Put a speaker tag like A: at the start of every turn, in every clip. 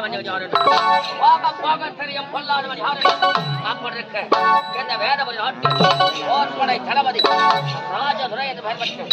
A: போக போக தெரியும் பொல்லாதவன் யாரு அப்படி இருக்க இந்த வேதபுரி நாட்டில் போர்படை தளபதி ராஜதுரை என்று பெயர் பெற்று.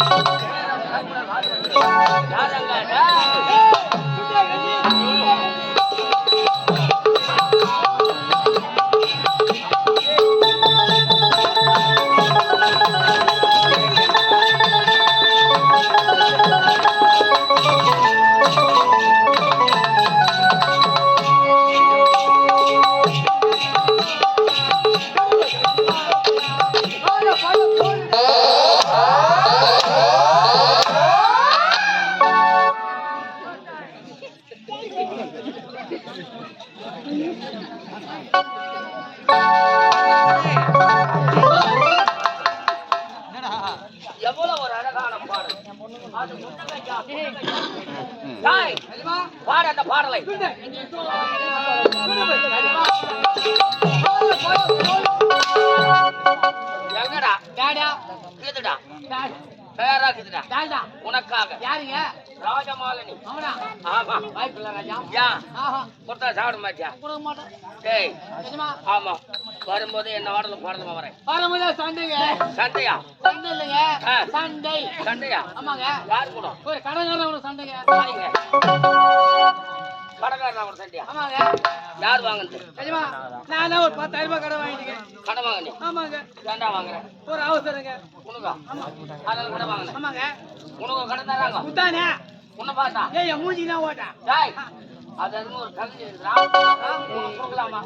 A: பாடு அந்த பாடலை எங்கடா
B: டாடா கேதுடா
A: பேரா இதுடா
B: டாடா
A: உனக்காக.
B: யாருங்க?
A: ராஜமாலினி.
B: அவனா?
A: ஆமா.
B: வாய்ப்பில்ல ராஜா.
A: யா.
B: ஆஹா.
A: கொடுத்தா சாப்பிட மாட்டியா?
B: கொடுக்க மாட்டேன்.
A: டேய்.
B: நிஜமா?
A: ஆமா. வரும்போது என்ன ஆடலும் பாடலுமா வரேன்.
B: வரும்போது சண்டைங்க?
A: சண்டையா?
B: சண்டை இல்லைங்க. சண்டை.
A: சண்டையா?
B: ஆமாங்க.
A: யாரு கூட
B: ஒரு கடங்காரன் சண்டைங்க.
A: கடைக்காரன் கூட சண்டையா?
B: ஆமாங்க.
A: யார் வாங்குறது
B: நிஜமா நான் ஒரு பத்தாயிரம் ரூபாய் கடை வாங்கிட்டேங்க
A: கடை வாங்க நீ
B: ஆமாங்க.
A: ஏன்டா வாங்குறேன்.
B: ஒரு அவசரங்க.
A: உனக்கா? அதனால கடை வாங்கினேன்
B: ஆமாங்க.
A: உனக்கு கடை தராங்க. உன்னை பார்த்தா?
B: ஏய் மூஞ்சி தான் ஓட்டா?
A: டேய் அது ஒரு கவிதை கொடுக்கலாமா?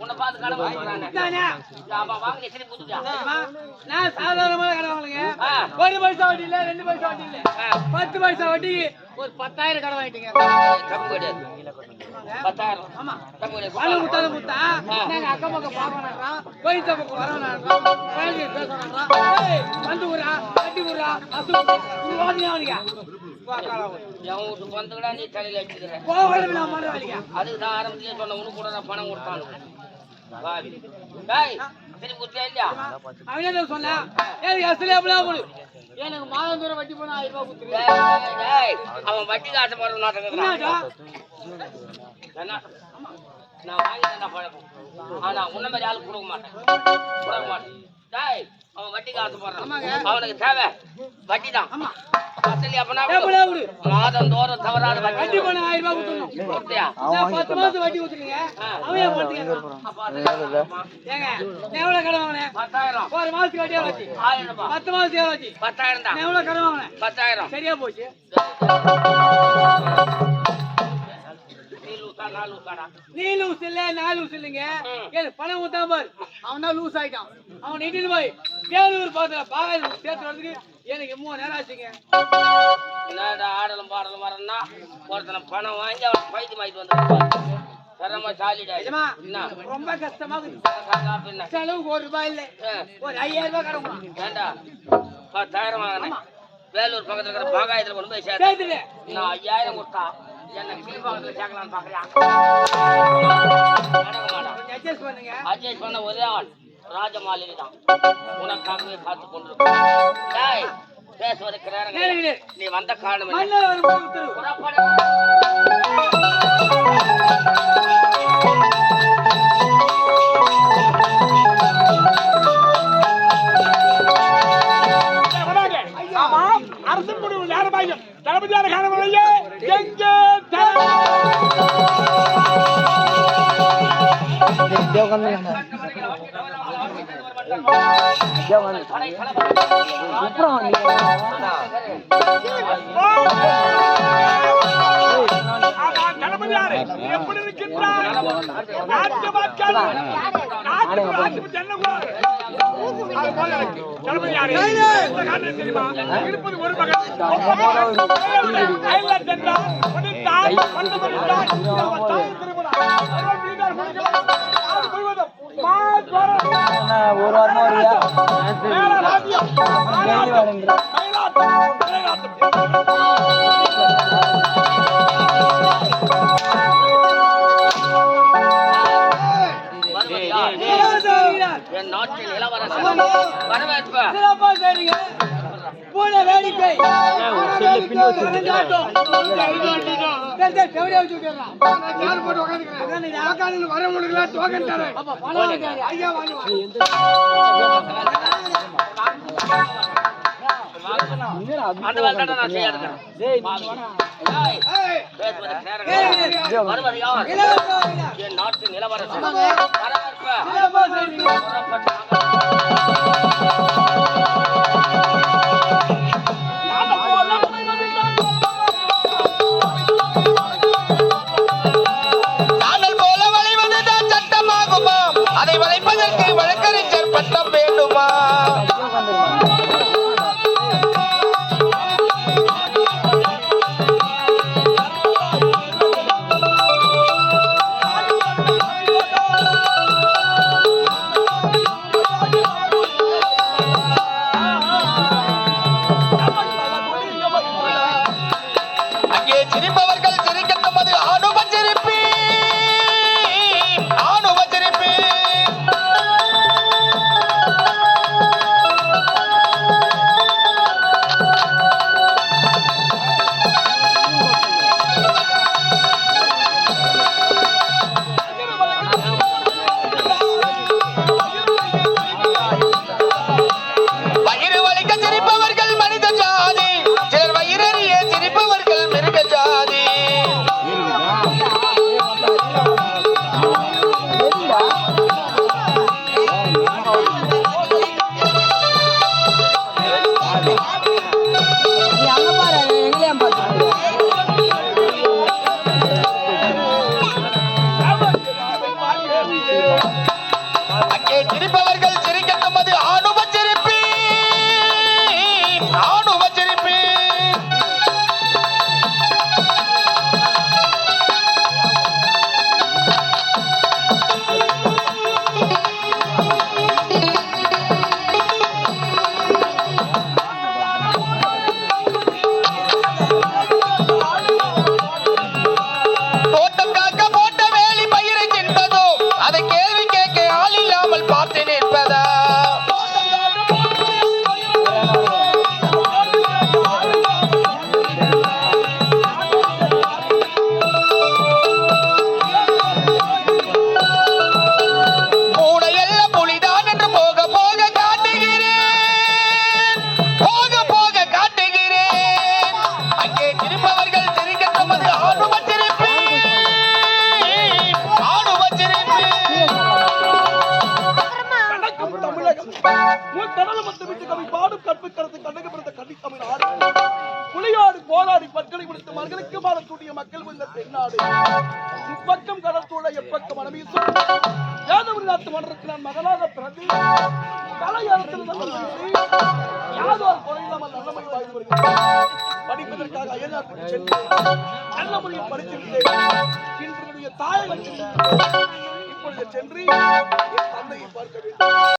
A: உன்னை பார்த்து கடை
B: குத்தானே
A: ஆமா வாங்கி சரி
B: நிஜமா? நான் சாதாரணமான கடை வாங்கலைங்க. ஒரு பைசா வட்டி இல்ல ரெண்டு பைசா வட்டி இல்ல. பத்து பைசா வட்டி ஒரு பத்தாயிரம் கடை வாங்கிட்டீங்க.
A: கிடையாது பத்தாயிரம்.
B: ஆமா.
A: தப்பு கிடையாது
B: பணம் முத்தா
A: ஆ.
B: நாங்க அக்கம் பக்கம் பார்க்கணும் கோயில் பக்கம் வரணும் குழந்தைங்க பேசணும் வந்து விடுறா கட்டி அசு அவனுங்க
A: ஆரம்பத்திலே சொன்ன உனக்கு கூட நான் பணம்.
B: எனக்கு தூரம் வட்டி போனா ஆயிரம் ரூபாய்
A: அவன்
B: என்னடா
A: நாட்டங்கிறான் என்ன நான் வாங்கி தான் பழக்கம் ஆனா உன்ன மாதிரி ஆளு கொடுக்க மாட்டேன். கொடுக்க மாட்டேன். டேய் அவன் வட்டிக்கு ஆசைப்படுறான்
B: ஆமாங்க.
A: அவனுக்கு தேவை. வட்டி தான் அப்பனா
B: கொடு
A: மாதம் தோறும் தவறாத
B: வட்டி
A: வட்டி
B: போனா ஆயிரம் ரூபாய் கொடுத்துடணும்.
A: கொடுத்தியா
B: நான் பத்து மாசம் வட்டி கொடுத்துருங்க அவன் ஏன் ஏங்க எவ்வளவு கடன் வாங்கினேன்?
A: பத்தாயிரம்.
B: ஒரு மாசத்துக்கு வட்டி எவ்வளோ ஆச்சு?
A: ஆயிரம் ரூபாய்.
B: பத்து மாசத்துக்கு எவ்வளோ ஆச்சு?
A: பத்தாயிரம்
B: நான்
A: தான்
B: எவ்வளவு கடன் வாங்கினேன்?
A: பத்தாயிரம்.
B: சரியா போச்சு.
A: நீ
B: லூஸ் இல்ல நான் லூஸ் இல்லைங்க. பணம் ஊத்தாம பாரு. அவன் தான் லூஸ் ஆயிட்டான். அவன் இட்டுன்னு போய் வேலூர் பக்கத்துல பாகாய் சேர்த்து வரதுக்கு எனக்கு மூணு நேரம் ஆச்சுங்க.
A: என்னடா ஆடலும் பாடலும் வரேன்னா? ஒருத்தனை பணம் வாங்கி அவன் பைத்து மாயிட்டு வந்து தரமா சாலிடா.
B: ரொம்ப கஷ்டமா செலவுக்கு ஒரு ரூபாய் இல்ல. ஒரு ஐயாயிரம் ரூபாய் கொடுக்கணும்.
A: வேண்டா பத்தாயிரம் வாங்கினேன் வேலூர் பக்கத்துல இருக்கிற பாகாயத்துல கொண்டு போய் சேர்த்து நான் ஐயாயிரம் கொடுத்தா? என்ன கீழ்பாக்கத்துல சேர்க்கலாம்னு
B: கொஞ்சம் adjust பண்ணுங்க.
A: அட்ஜஸ்ட் பண்ண ஒரே ஆள். ராஜமாலினி தான் உனக்காகவே காத்து கொண்டு டேய் பேசுவதற்கு நேரம். நீ வந்த காரணம்
C: அரசு முடிவு தளபதியான எங்கே எப்படி இருக்கின்றார் நாட்டு மக்கள் நாட்டு மக்கள் தெரியுமா இருப்பது ஒரு மகன் திருமணம்
D: ஒரு வாரமா வருவியா
A: யார்?
B: இளவரசர்
A: என் நாட்டின் இளவரசர் வரவேற்ப
B: சிறப்பா செய்றீங்க பூனை வேடிக்கை
E: போட்டு உட்காந்துக்கிறேன் உட்காந்து வரவங்களுக்குலாம் டோக்கன் தரேன். ஐயா வாங்க வாங்க.
F: அந்த
E: உன் கடல மத்த விட்டு கவி பாடும் கற்பு கருத்து கண்ணக பிறந்த கண்ணி தமிழ் ஆடு. புலியாடு போராடி பற்களை முடித்து மர்களுக்கு மாறக்கூடிய மக்கள் வந்த தென்னாடு. இப்பக்கம் கடல் எப்பக்கம் மனமீசும் யாதவரி நாட்டு மன்றத்தில் நான் மகனாக பிறந்து கலையாளத்தில் யாதோ குறையில்லாமல் நல்லமை வாய்ந்து வருகிறேன். படிப்பதற்காக அயல்நாட்டுக்கு சென்று நல்ல முறையில் படித்திருந்தேன் இன்று என்னுடைய தாயகத்தில் இப்பொழுது சென்று என் தந்தையை பார்க்க வேண்டும்.